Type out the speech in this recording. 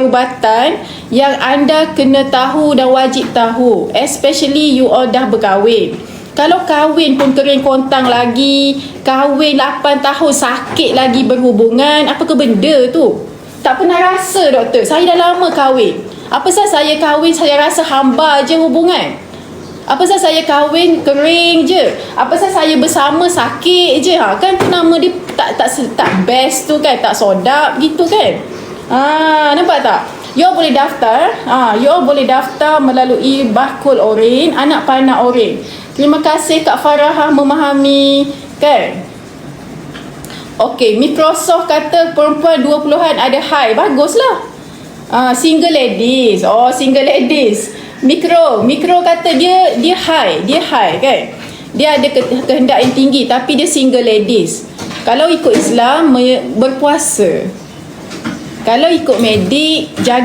perubatan yang anda kena tahu dan wajib tahu. Especially you all dah berkahwin. Kalau kahwin pun kering kontang lagi, kahwin 8 tahun sakit lagi berhubungan, apa ke benda tu? Tak pernah rasa doktor, saya dah lama kahwin. Apa sah saya kahwin, saya rasa hamba je hubungan. Apa sah saya kahwin kering je. Apa sah saya bersama sakit je. Ha, kan tu nama dia tak tak tak best tu kan, tak sodap gitu kan. Ah, nampak tak? You all boleh daftar. Ah, you all boleh daftar melalui Bahkul Orin, anak panah Orin. Terima kasih Kak Farah memahami kan. Okey, Microsoft kata perempuan 20-an ada high. Baguslah. Ah, single ladies. Oh, single ladies. Mikro, mikro kata dia dia high, dia high kan. Dia ada ke- kehendak yang tinggi tapi dia single ladies. Kalau ikut Islam berpuasa. Kalau ikut medik jaga